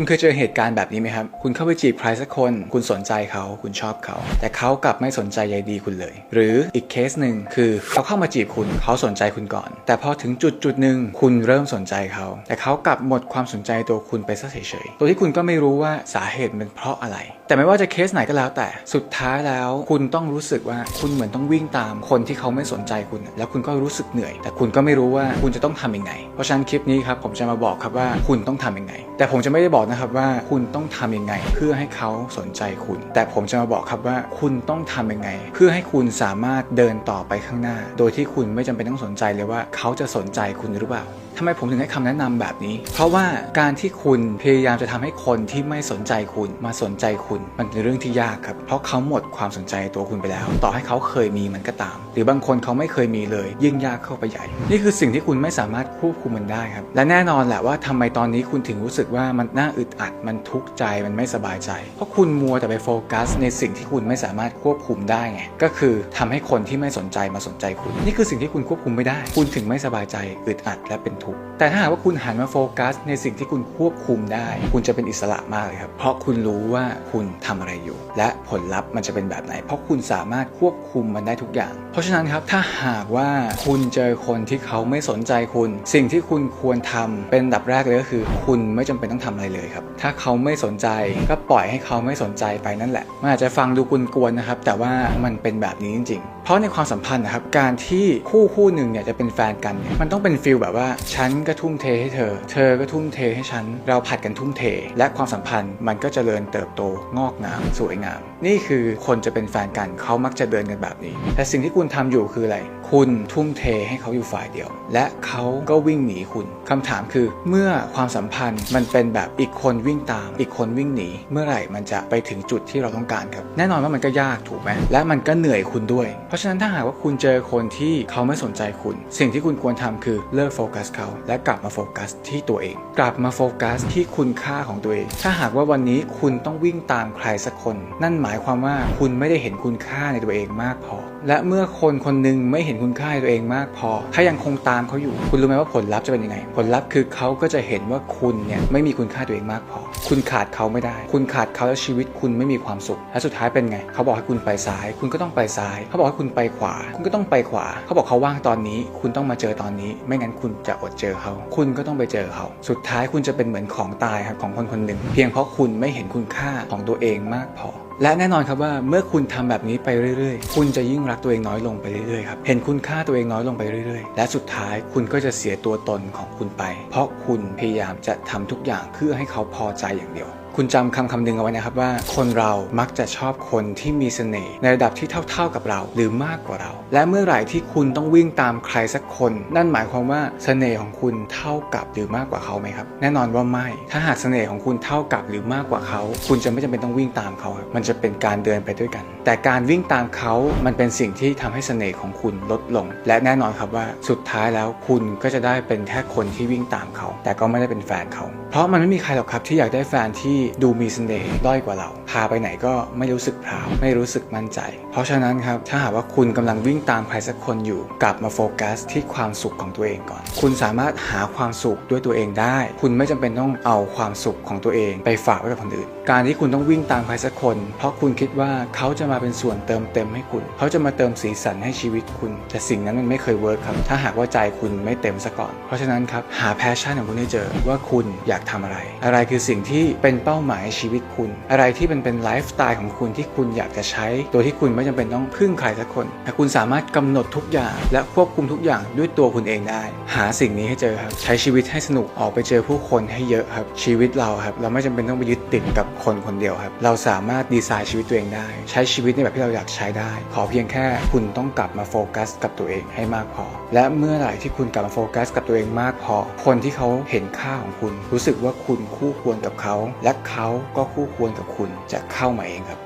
คุณเคยเจอเหตุการณ์แบบนี้ไหมครับ คุณเข้าไปจีบใครสักคน คุณสนใจเขา คุณชอบเขา แต่เขากลับไม่สนใจใยดีคุณเลย หรืออีกเคสหนึ่งคือเขาเข้ามาจีบคุณ เขาสนใจคุณก่อน แต่พอถึงจุดจุดหนึ่งคุณเริ่มสนใจเขา แต่เขากลับหมดความสนใจตัวคุณไปซะเฉยๆ ตัวที่คุณก็ไม่รู้ว่าสาเหตุมันเป็นเพราะอะไร แต่ไม่ว่าจะเคสไหนก็แล้ว แต่ สุดท้ายแล้ว คุณต้องรู้สึกว่าคุณเหมือนต้องวิ่งตามคนที่เขาไม่สนใจคุณ แล้วคุณก็รู้สึกเหนื่อย แต่คุณก็ไม่รู้ว่าคุณจะต้องทำยังไง เพราะฉะนั้นคลิปนี้ครับผมจะมาบอกครับว่าคุณต้องทำยังไง แต่ผมจะไม่ได้บอกนะครับว่าคุณต้องทำยังไง เพื่อให้เขาสนใจคุณ แต่ผมจะมาบอกครับว่าคุณต้องทำยังไง เพื่อให้คุณสามารถเดินต่อไปข้างหน้า โดยที่คุณไม่จำเป็นต้องสนใจเลยว่า เขาจะสนใจคุณหรือเปล่า ทำไมผมถึงให้คำแนะนำแบบนี้ เพราะว่าการที่คุณพยายามจะทำให้คนที่ไม่สนใจคุณมาสนใจคุณมันเป็นเรื่องที่ยากครับ เพราะเขาหมดความสนใจตัวคุณไปแล้ว ต่อให้เขาเคยมีมันก็ตาม หรือบางคนเขาไม่เคยมีเลย ยิ่งยากเข้าไปใหญ่ นี่คือสิ่งที่คุณไม่สามารถควบคุมมันได้ครับ และแน่นอนแหละว่าทำไมตอนนี้คุณถึงรู้สึกว่ามันน่าอึดอัด มันทุกข์ใจ มันไม่สบายใจ เพราะคุณมัวแต่ไปโฟกัส ในสิ่งที่คุณไม่สามารถควบคุมได้ไง ก็คือทำให้คนที่ไม่สนใจมาสนใจคุณ นี่คือสิ่งที่คุณควบคุมไม่ได้ คุณถึงไม่สบายใจ อึดอัด และเป็นทุกข์แต่ถ้าหากว่าคุณหันมาโฟกัส ในสิ่งที่คุณควบคุมได้ คุณจะเป็นอิสระมากเลยครับ เพราะคุณรู้ว่าคุณทำอะไรอยู่ และผลลัพธ์มันจะเป็นแบบไหน เพราะคุณสามารถควบคุมมันได้ทุกอย่าง เพราะฉะนั้นครับถ้าหากว่าคุณเจอคนที่เขาไม่สนใจคุณ สิ่งที่คุณควรทำเป็นดับแรกเลยก็คือ คุณไม่จำเป็นต้องทำอะไรเลยครับ ถ้าเขาไม่สนใจก็ปล่อยให้เขาไม่สนใจไปนั่นแหละมันอาจจะฟังดูกวนๆนนะครับ แต่ว่ามันเป็นแบบนี้จริง ๆ เพราะในความสัมพันธ์นะครับการที่คู่คู่หนึ่งเนี่ยจะเป็นแฟนกันเนี่ยมันต้องเป็นฟิลแบบว่าฉฉันก็ทุ่มเทให้เธอ เธอก็ทุ่มเทให้ฉัน เราผัดกันทุ่มเท และความสัมพันธ์มันก็จเจริญเติบโตงอกงามสวยงาม นี่คือคนจะเป็นแฟนกันเขามักจะเดินกันแบบนี้ แต่สิ่งที่คุณทำอยู่คืออะไร คุณทุ่มเทให้เขาอยู่ฝ่ายเดียว และเขาก็วิ่งหนีคุณคำถามคือเมื่อความสัมพันธ์มันเป็นแบบอีกคนวิ่งตาม อีกคนวิ่งหนี เมื่อไหร่มันจะไปถึงจุดที่เราต้องการครับ แน่นอนว่ามันก็ยากถูกไหมและมันก็เหนื่อยคุณด้วย เพราะฉะนั้นถ้าหากว่าคุณเจอคนที่เขาไม่สนใจคุณ สิ่งที่คุณควรทำคือเลิกโฟกัสเขาและกลับมาโฟกัสที่ตัวเอง กลับมาโฟกัสที่คุณค่าของตัวเอง ถ้าหากว่าวันนี้คุณต้องวิ่งตามใครสักคน นั่นหมายความว่าคุณไม่ได้เห็นคุณค่าในตัวเองมากพอและเมื่อคนคนหนึ่งไม่เห็นคุณค่าในตัวเองมากพอ ถ้ายังคงตามเขาอยู่ คุณรู้ไหมว่าผลลัพธ์จะเป็นยังไง ผลลัพธ์คือเขาก็จะเห็นว่าคุณเนี่ยไม่มีคุณค่าตัวเองมากพอ คุณขาดเขาไม่ได้ คุณขาดเขาแล้วชีวิตคุณไม่มีความสุข และสุดท้ายเป็นไง เขาบอกให้คุณไปซ้าย คุณก็ต้องไปซ้าย เขาบอกให้คุณไปขวา คุณก็ต้องไปขวา เขาบอกเขาว่างตอนนี้ คุณต้องมาเจอตอนนี้ ไม่งั้นคุณจะอดเจอเขา คุณก็ต้องไปเจอเขา สุดท้ายคุณจะเป็นเหมือนของตายครับของคนคนหนึ่ง เพียงเพราะคุณไม่เห็นคุณค่าของตัวเองมากพอ และแน่นอนครับว่าเมื่อคุณทำแบบนี้ไปเรื่อยๆ คุณจะยิ่งรักตัวเองน้อยลงไปเรื่อยๆครับเห็นคุณค่าตัวเองน้อยลงไปเรื่อยๆ และสุดท้ายคุณก็จะเสียตัวตนของคุณไป เพราะคุณพยายามจะทำทุกอย่างเพื่อให้เขาพอใจอย่างเดียว คุณจำคำคำหนึ่งเอาไว้นะครับว่า คนเรามักจะชอบคนที่มีเสน่ห์ในระดับที่เท่า ๆกับเรา หรือมากกว่าเรา และเมื่อไหร่ที่คุณต้องวิ่งตามใครสักคน นั่นหมายความว่าเสน่ห์ของคุณเท่ากับหรือมากกว่าเขาไหมครับ แน่นอนว่าไม่ ถ้าหากเสน่ห์ของคุณเท่ากับหรือมากกว่าเขา คุณจะไม่จำเป็นต้องวิ่งตามเขา มันจะเป็นการเดินไปด้วยกัน แต่การวิ่งตามเขามันเป็นสิ่งที่ทำให้เสน่ห์ของคุณลดลง และแน่นอนครับว่าสุดท้ายแล้วคุณก็จะได้เป็นแค่คนที่วิ่งตามเขา แต่ก็ไม่ได้เป็นแฟนเขา เพราะมันไม่มีใครหรอกครับที่อยากได้แฟนที่ดูมีเสน่ห์ด้อยกว่าเรา พาไปไหนก็ไม่รู้สึกพราวไม่รู้สึกมั่นใจ เพราะฉะนั้นครับถ้าหากว่าคุณกำลังวิ่งตามใครสักคนอยู่ กลับมาโฟกัสที่ความสุขของตัวเองก่อน คุณสามารถหาความสุขด้วยตัวเองได้ คุณไม่จำเป็นต้องเอาความสุขของตัวเอง ไปฝากไว้กับคนอื่น การที่คุณต้องวิ่งตามใครสักคน เพราะคุณคิดว่าเขาจะมาเป็นส่วนเติมเต็มให้คุณ เขาจะมาเติมสีสันให้ชีวิตคุณ แต่สิ่งนั้นมันไม่เคยเวิร์คครับ ถ้าหากว่าใจคุณไม่เต็มซะก่อน เพราะฉะนั้นครับ หาแพชชั่นของคุณให้เจอว่าคุณอยากทำอะไร อะไรคือสิ่งที่เป็นเป้าหมายชีวิตคุณ อะไรที่เป็นเป็นไลฟ์สไตล์ของคุณที่คุณอยากจะใช้ โดยที่คุณไม่จำเป็นต้องพึ่งใครสักคนแต่คุณสามารถกำหนดทุกอย่าง และควบคุมทุกอย่างด้วยตัวคุณเองได้ หาสิ่งนี้ให้เจอครับ ใช้ชีวิตให้สนุก ออกไปเจอผู้คนให้เยอะครับ ชีวิตเราครับ เราไม่จำเป็นต้องไปยึดติดกับคนคนเดียวครับ เราสามารถดีไซน์ชีวิตตัวเองได้ ใช้ชีวิตในแบบที่เราอยากใช้ได้ ขอเพียงแค่คุณต้องกลับมาโฟกัส กับตัวเองให้มากพอ และเมื่อไหร่ที่คุณกลับมาโฟกัส กับตัวเองมากพอ คนที่เขาเห็นค่าของคุณ รู้สึกว่าคุณคู่ควรกับเขา และเขาก็คู่ควรกับคุณจะเข้ามาเองครับ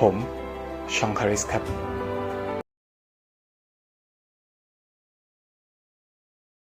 ผมชองคาริสครับ